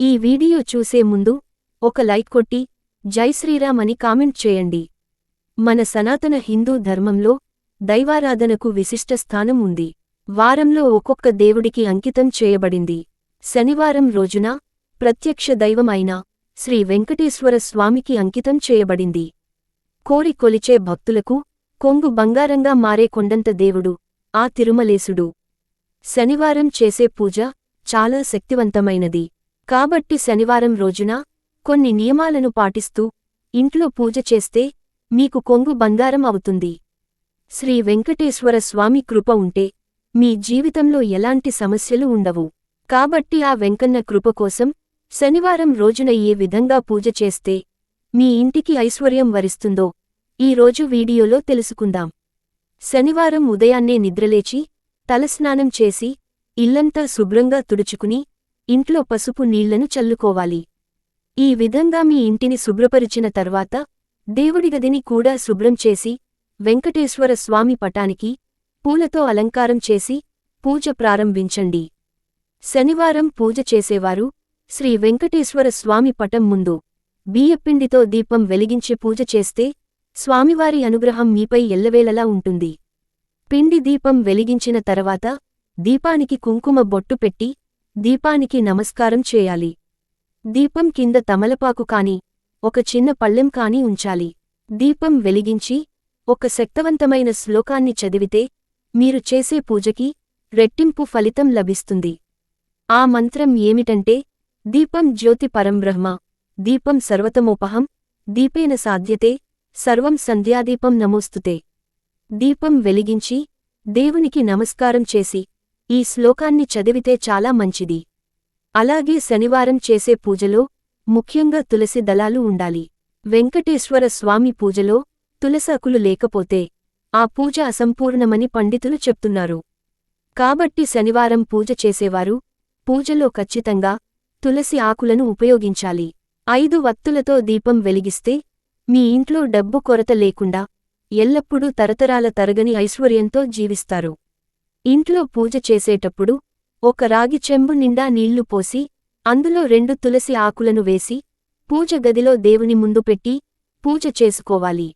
ఈ వీడియో చూసే ముందు ఒక లైక్ కొట్టి జై శ్రీరామ్ అని కామెంట్ చేయండి. మన సనాతన హిందూ ధర్మంలో దైవారాధనకు విశిష్ట స్థానం ఉంది. వారంలో ఒక్కొక్క దేవుడికి అంకితం చేయబడింది. శనివారం రోజున ప్రత్యక్ష దైవం అయిన శ్రీ వెంకటేశ్వర స్వామికి అంకితం చేయబడింది. కోరి కొలిచే భక్తులకు కొంగు బంగారంగా మారే కొండంత దేవుడు ఆ తిరుమలేశుడు. శనివారం చేసే పూజ చాలా శక్తివంతమైనది. కాబట్టి శనివారం రోజున కొన్ని నియమాలను పాటిస్తూ ఇంట్లో పూజ చేస్తే మీకు కొంగు బంగారం అవుతుంది. శ్రీ వెంకటేశ్వర స్వామి కృప ఉంటే మీ జీవితంలో ఎలాంటి సమస్యలు ఉండవు. కాబట్టి ఆ వెంకన్న కృప కోసం శనివారం రోజున ఏ విధంగా పూజ చేస్తే మీ ఇంటికి ఐశ్వర్యం వరిస్తుందో ఈ రోజు వీడియోలో తెలుసుకుందాం. శనివారం ఉదయాన్నే నిద్రలేచి తలస్నానం చేసి ఇల్లంతా శుభ్రంగా తుడుచుకుని ఇంట్లో పసుపు నీళ్ళను చల్లుకోవాలి. ఈ విధంగా మీ ఇంటిని శుభ్రపరిచిన తర్వాత దేవుడి గదిని కూడా శుభ్రం చేసి వెంకటేశ్వర స్వామి పటానికి పూలతో అలంకారం చేసి పూజ ప్రారంభించండి. శనివారం పూజ చేసేవారు శ్రీ వెంకటేశ్వర స్వామి పటం ముందు బియ్యపిండితో దీపం వెలిగించి పూజ చేస్తే స్వామివారి అనుగ్రహం మీపై ఎల్లవేళలా ఉంటుంది. పిండి దీపం వెలిగించిన తర్వాత దీపానికి కుంకుమ బొట్టు పెట్టి దీపానికి నమస్కారం చేయాలి. దీపం కింద తమలపాకు కాని ఒక చిన్న పళ్ళెం కాని ఉంచాలి. దీపం వెలిగించి ఒక శక్తవంతమైన శ్లోకాన్ని చదివితే మీరు చేసే పూజకి రెట్టింపు ఫలితం లభిస్తుంది. ఆ మంత్రం ఏమిటంటే దీపం జ్యోతి పరంబ్రహ్మ దీపం సర్వతమోపహం దీపేన సాధ్యతే సర్వం సంధ్యాదీపం నమోస్తుతే. దీపం వెలిగించి దేవునికి నమస్కారం చేసి ఈ శ్లోకాన్ని చదివితే చాలా మంచిది. అలాగే శనివారం చేసే పూజలో ముఖ్యంగా తులసి దళాలు ఉండాలి. వెంకటేశ్వర స్వామి పూజలో తులసాకులు లేకపోతే ఆ పూజ అసంపూర్ణమని పండితులు చెప్తున్నారు. కాబట్టి శనివారం పూజ చేసేవారు పూజలో ఖచ్చితంగా తులసి ఆకులను ఉపయోగించాలి. ఐదు వత్తులతో దీపం వెలిగిస్తే మీ ఇంట్లో డబ్బు కొరత లేకుండా ఎల్లప్పుడూ తరతరాల తరగని ఐశ్వర్యంతో జీవిస్తారు. ఇంట్లో పూజ చేసేటప్పుడు ఒక రాగి చెంబు నిండా నీళ్ళు పోసి అందులో రెండు తులసి ఆకులను వేసి పూజ గదిలో దేవుని ముందు పెట్టి పూజ చేసుకోవాలి.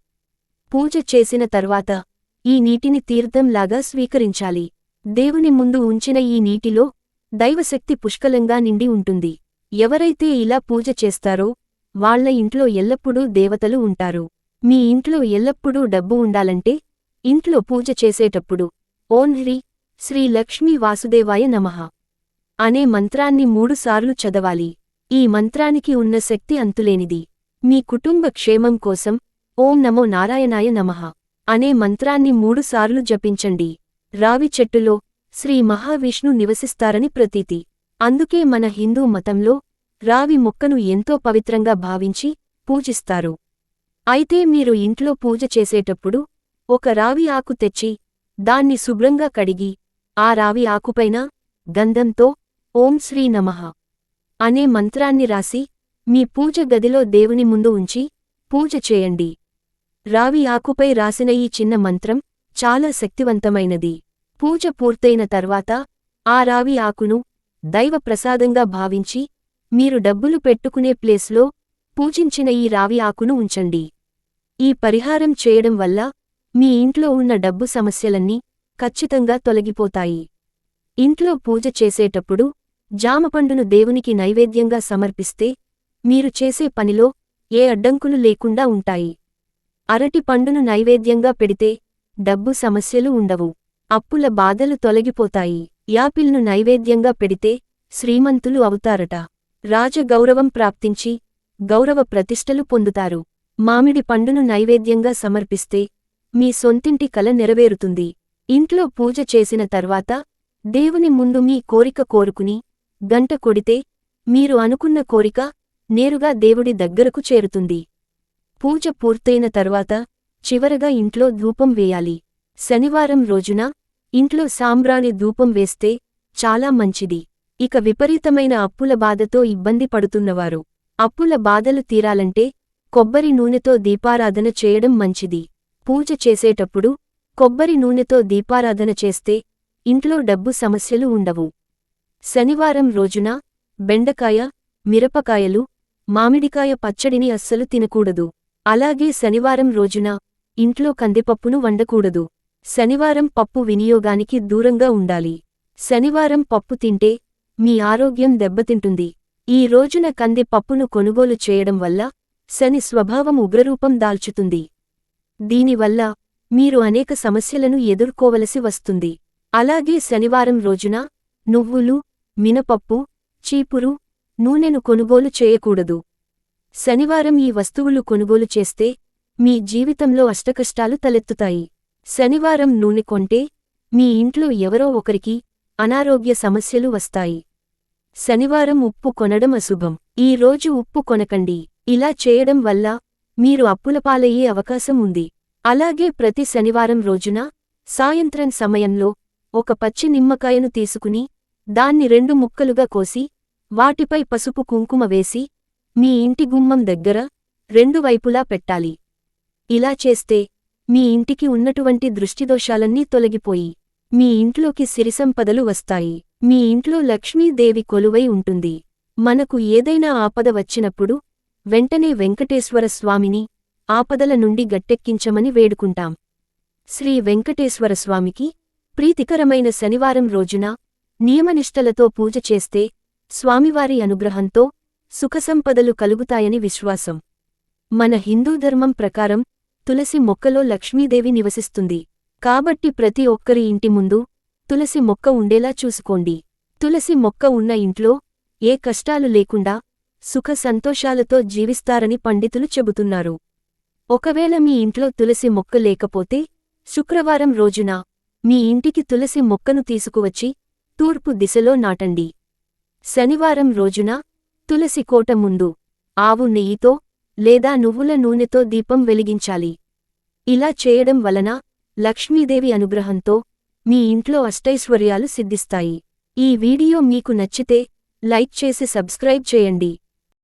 పూజ చేసిన తర్వాత ఈ నీటిని తీర్థంలాగా స్వీకరించాలి. దేవుని ముందు ఉంచిన ఈ నీటిలో దైవశక్తి పుష్కలంగా నిండి ఉంటుంది. ఎవరైతే ఇలా పూజ చేస్తారో వాళ్ళ ఇంట్లో ఎల్లప్పుడూ దేవతలు ఉంటారు. మీ ఇంట్లో ఎల్లప్పుడూ డబ్బు ఉండాలంటే ఇంట్లో పూజ చేసేటప్పుడు ఓన్లీ హ్రీ శ్రీ లక్ష్మీ వాసుదేవాయ నమః. అనే మంత్రాన్ని మూడుసార్లు చదవాలి. ఈ మంత్రానికి ఉన్న శక్తి అంతులేనిది. మీ కుటుంబ క్షేమం కోసం ఓం నమో నారాయణాయ నమః. అనే మంత్రాన్ని మూడుసార్లు జపించండి. రావి చెట్టులో శ్రీ మహావిష్ణు నివసిస్తారని ప్రతీతి. అందుకే మన హిందూ మతంలో రావి మొక్కను ఎంతో పవిత్రంగా భావించి పూజిస్తారు. అయితే మీరు ఇంట్లో పూజ చేసేటప్పుడు ఒక రావి ఆకు తెచ్చి దాన్ని శుభ్రంగా కడిగి ఆ రావి ఆకుపైన గంధంతో ఓం శ్రీ నమః అనే మంత్రాన్ని రాసి మీ పూజ గదిలో దేవుని ముందు ఉంచి పూజ చేయండి. రావి ఆకుపై రాసిన ఈ చిన్న మంత్రం చాలా శక్తివంతమైనది. పూజ పూర్తయిన తర్వాత ఆ రావి ఆకును దైవ ప్రసాదంగా భావించి మీరు డబ్బులు పెట్టుకునే ప్లేస్లో పూజించిన ఈ రావి ఆకును ఉంచండి. ఈ పరిహారం చేయడం వల్ల మీ ఇంట్లో ఉన్న డబ్బు సమస్యలన్నీ ఖచ్చితంగా తొలగిపోతాయి. ఇంట్లో పూజ చేసేటప్పుడు జామపండును దేవునికి నైవేద్యంగా సమర్పిస్తే మీరు చేసే పనిలో ఏ అడ్డంకులు లేకుండా ఉంటాయి. అరటి పండును నైవేద్యంగా పెడితే డబ్బు సమస్యలు ఉండవు. అప్పుల బాధలు తొలగిపోతాయి. యాపిల్ను నైవేద్యంగా పెడితే శ్రీమంతులు అవుతారట. రాజగౌరవం ప్రాప్తించి గౌరవ ప్రతిష్టలు పొందుతారు. మామిడి పండును నైవేద్యంగా సమర్పిస్తే మీ సొంతింటి కల నెరవేరుతుంది. ఇంట్లో పూజ చేసిన తర్వాత దేవుని ముందు మీ కోరిక కోరుకుని గంట కొడితే మీరు అనుకున్న కోరిక నేరుగా దేవుడి దగ్గరకు చేరుతుంది. పూజ పూర్తయిన తర్వాత చివరగా ఇంట్లో ధూపం వేయాలి. శనివారం రోజున ఇంట్లో సాంబ్రాణి ధూపం వేస్తే చాలా మంచిది. ఇక విపరీతమైన అప్పుల బాధతో ఇబ్బంది పడుతున్నవారు. అప్పుల బాధలు తీరాలంటే కొబ్బరి నూనెతో దీపారాధన చేయడం మంచిది. పూజ చేసేటప్పుడు కొబ్బరి నూనెతో దీపారాధన చేస్తే ఇంట్లో డబ్బు సమస్యలు ఉండవు. శనివారం రోజున బెండకాయ మిరపకాయలు మామిడికాయ పచ్చడిని అస్సలు తినకూడదు. అలాగే శనివారం రోజున ఇంట్లో కందిపప్పును వండకూడదు. శనివారం పప్పు వినియోగానికి దూరంగా ఉండాలి. శనివారం పప్పు తింటే మీ ఆరోగ్యం దెబ్బతింటుంది. ఈ రోజున కంది పప్పును కొనుగోలు చేయడం వల్ల శని స్వభావం ఉగ్రరూపం దాల్చుతుంది. దీనివల్ల మీరు అనేక సమస్యలను ఎదుర్కోవలసి వస్తుంది. అలాగే శనివారం రోజున నువ్వులు మినపప్పు చీపురు నూనెను కొనుగోలు చేయకూడదు. శనివారం ఈ వస్తువులు కొనుగోలు చేస్తే మీ జీవితంలో అష్టకష్టాలు తలెత్తుతాయి. శనివారం నూనె కొంటే మీ ఇంట్లో ఎవరో ఒకరికి అనారోగ్య సమస్యలు వస్తాయి. శనివారం ఉప్పు కొనడం అశుభం. ఈ రోజు ఉప్పు కొనకండి. ఇలా చేయడం వల్ల మీరు అప్పులపాలయ్యే అవకాశం ఉంది. అలాగే ప్రతి శనివారం రోజున సాయంత్రం సమయంలో ఒక పచ్చి నిమ్మకాయను తీసుకుని దాన్ని రెండు ముక్కలుగా కోసి వాటిపై పసుపు కుంకుమ వేసి మీ ఇంటి గుమ్మం దగ్గర రెండు వైపులా పెట్టాలి. ఇలా చేస్తే మీ ఇంటికి ఉన్నటువంటి దృష్టిదోషాలన్నీ తొలగిపోయి మీ ఇంట్లోకి సిరిసంపదలు వస్తాయి. మీ ఇంట్లో లక్ష్మీదేవి కొలువై ఉంటుంది. మనకు ఏదైనా ఆపద వచ్చినప్పుడు వెంటనే వెంకటేశ్వర స్వామిని ఆపదల నుండి గట్టెక్కించమని వేడుకుంటాం. శ్రీ వెంకటేశ్వర స్వామికి ప్రీతికరమైన శనివారం రోజున నియమనిష్టలతో పూజ చేస్తే స్వామివారి అనుగ్రహంతో సుఖసంపదలు కలుగుతాయని విశ్వాసం. మన హిందూ ధర్మం ప్రకారం తులసి మొక్కలో లక్ష్మీదేవి నివసిస్తుంది. కాబట్టి ప్రతి ఒక్కరి ఇంటి ముందు తులసి మొక్క ఉండేలా చూసుకోండి. తులసి మొక్క ఉన్న ఇంట్లో ఏ కష్టాలు లేకుండా సుఖ సంతోషాలతో జీవిస్తారని పండితులు చెబుతున్నారు. ఒకవేళ మీ ఇంట్లో తులసి మొక్క లేకపోతే శుక్రవారం రోజున మీ ఇంటికి తులసి మొక్కను తీసుకువచ్చి తూర్పు దిశలో నాటండి. శనివారం రోజున తులసి కోట ముందు ఆవు నెయ్యితో లేదా నువ్వుల నూనెతో దీపం వెలిగించాలి. ఇలా చేయడం వలన లక్ష్మీదేవి అనుగ్రహంతో మీ ఇంట్లో అష్టైశ్వర్యాలు సిద్ధిస్తాయి. ఈ వీడియో మీకు నచ్చితే లైక్ చేసి సబ్స్క్రైబ్ చేయండి.